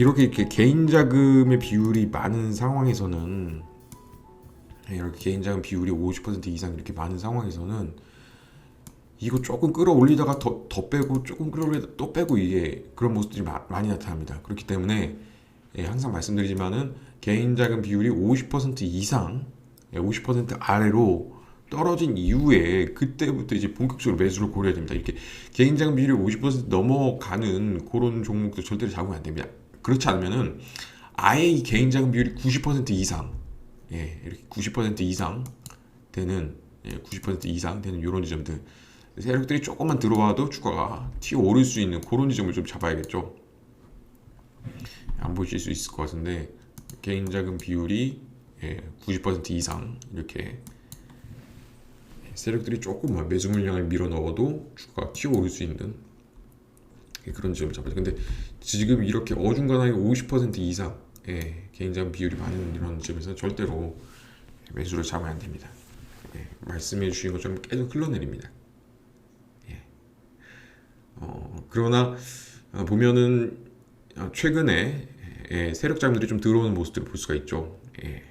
이렇게, 이렇게 개인 자금의 비율이 많은 상황에서는 네, 이렇게 개인 자금 비율이 50% 이상 이렇게 많은 상황에서는 이거 조금 끌어올리다가 더, 더 빼고 조금 끌어올리다 또 빼고 이게 그런 모습들이 마- 많이 나타납니다. 그렇기 때문에 예, 항상 말씀드리지만은 개인 자금 비율이 50% 이상, 예, 50% 아래로 떨어진 이후에 그때부터 이제 본격적으로 매수를 고려해야 됩니다. 이렇게 개인 자금 비율이 50% 넘어가는 그런 종목도 절대로 잡으면 안 됩니다. 그렇지 않으면은 아예 이 개인 자금 비율이 90% 이상, 예, 이렇게 90% 이상 되는 예, 90% 이상 되는 이런 지점들 세력들이 조금만 들어와도 주가가 튀어 오를 수 있는 그런 지점을 좀 잡아야겠죠. 안 보실 수 있을 것 같은데 개인 자금 비율이 예, 90% 이상 이렇게 세력들이 조금만 매수 물량을 밀어 넣어도 주가가 튀어 오를 수 있는 그런 지점을 잡아야 돼. 근데 지금 이렇게 어중간하게 50% 이상 예, 개인 자금 비율이 많은 이런 지점에서 절대로 매수를 잡아야 안 됩니다. 예, 말씀해 주신 것처럼 계속 흘러내립니다. 예. 어, 그러나 어, 보면은 어, 최근에 예, 세력 자금들이 좀 들어오는 모습들을 볼 수가 있죠. 예.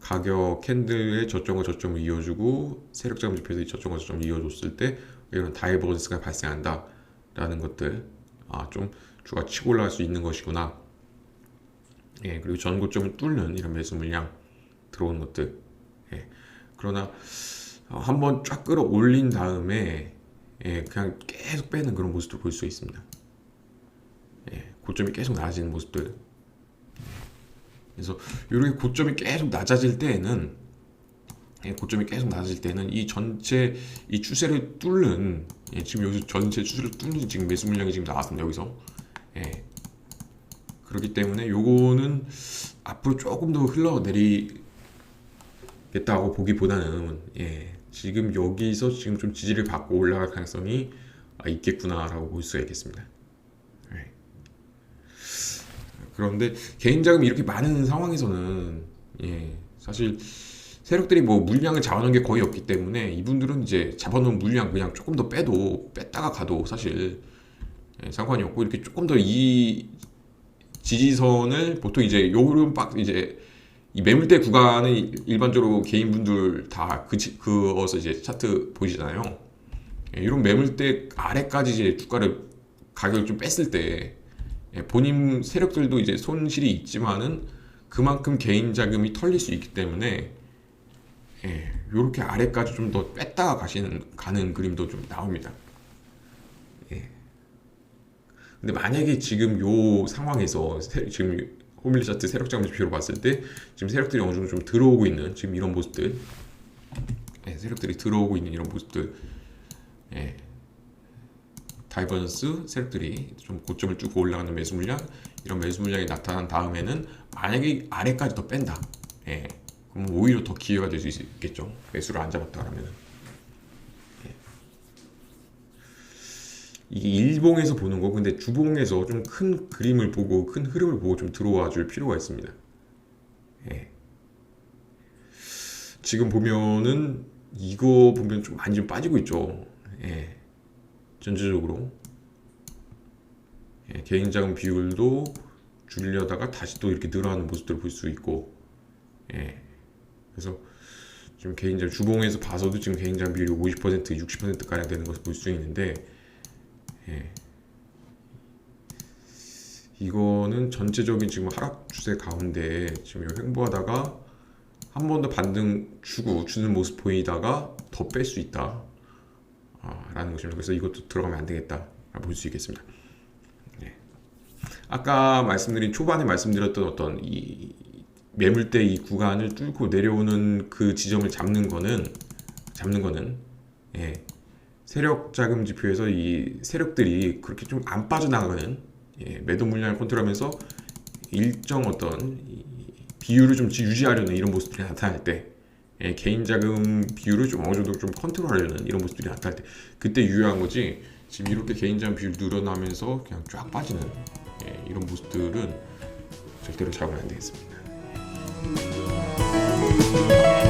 가격 캔들의 저점과 저점을 이어주고 세력 자금 지표에서 저점과 저점을 이어줬을 때 이런 다이버전스가 발생한다 라는 것들 아, 좀 주가 치고 올라갈 수 있는 것이구나. 예, 그리고 전고점을 뚫는 이런 매수 물량 들어오는 것들. 예. 그러나 어, 한번 쫙 끌어올린 다음에 예, 그냥 계속 빼는 그런 모습도 볼 수 있습니다. 예, 고점이 계속 낮아지는 모습들. 그래서 이렇게 고점이 계속 낮아질 때에는 예, 고점이 계속 낮아질 때는 이 전체 이 추세를 뚫는 예, 지금 여기서 전체 추세를 뚫는 지금 매수 물량이 지금 나왔습니다 여기서 예. 그렇기 때문에 요거는 앞으로 조금 더 흘러내리겠다고 보기보다는 예, 지금 여기서 지금 좀 지지를 받고 올라갈 가능성이 아, 있겠구나라고 볼 수가 있겠습니다. 예. 그런데 개인 자금이 이렇게 많은 상황에서는 예, 사실 세력들이 뭐 물량을 잡아놓은 게 거의 없기 때문에 이분들은 이제 잡아놓은 물량 그냥 조금 더 빼도 뺐다가 가도 사실 예, 상관이 없고 이렇게 조금 더 이 지지선을 보통 이제 요런 박 이제 이 매물대 구간은 일반적으로 개인분들 다 그, 그어서 이제 차트 보시잖아요. 예, 이런 매물대 아래까지 이제 주가를 가격을 좀 뺐을 때 예, 본인 세력들도 이제 손실이 있지만은 그만큼 개인 자금이 털릴 수 있기 때문에 예, 요렇게 아래까지 좀 더 뺐다가 가시는 가는 그림도 좀 나옵니다. 예. 근데 만약에 지금 요 상황에서 세- 지금 호밀리 차트 세력 지표로 봤을 때 지금 세력들이 어느 정도 좀 들어오고 있는 지금 이런 모습들. 예, 세력들이 들어오고 있는 이런 모습들. 예, 다이버전스 세력들이 좀 고점을 뚫고 올라가는 매수 물량 이런 매수 물량이 나타난 다음에는 만약에 아래까지 더 뺀다. 예, 그럼 오히려 더 기회가 될 수 있겠죠 매수를 안 잡았다 그러면은 예. 이게 일봉에서 보는 거 근데 주봉에서 좀 큰 그림을 보고 큰 흐름을 보고 좀 들어와 줄 필요가 있습니다 예. 지금 보면은 이거 보면 좀 많이 좀 빠지고 있죠 예. 전체적으로 예, 개인 자금 비율도 줄려다가 다시 또 이렇게 늘어나는 모습들을 볼 수 있고 예. 그래서 지금 개인 자금 주봉에서 봐서도 지금 개인 자금 비율이 50% 60% 가량 되는 것을 볼 수 있는데 예. 이거는 전체적인 지금 하락 추세 가운데 지금 횡보하다가 한 번 더 반등 주고 주는 모습 보이다가 더 뺄 수 있다. 아, 라는 것입니다. 그래서 이것도 들어가면 안 되겠다. 볼 수 있겠습니다. 예. 아까 말씀드린 초반에 말씀드렸던 어떤 이 매물대 이 구간을 뚫고 내려오는 그 지점을 잡는 거는 잡는 거는 예. 세력 자금 지표에서 이 세력들이 그렇게 좀 안 빠져나가는 예, 매도 물량을 컨트롤하면서 일정 어떤 이 비율을 좀 유지하려는 이런 모습들이 나타날 때 예, 개인 자금 비율을 좀 어느 정도 좀 컨트롤하려는 이런 모습들이 나타날 때 그때 유효한 거지 지금 이렇게 개인 자금 비율 늘어나면서 그냥 쫙 빠지는 예, 이런 모습들은 절대로 잡으면 안 되겠습니다. Música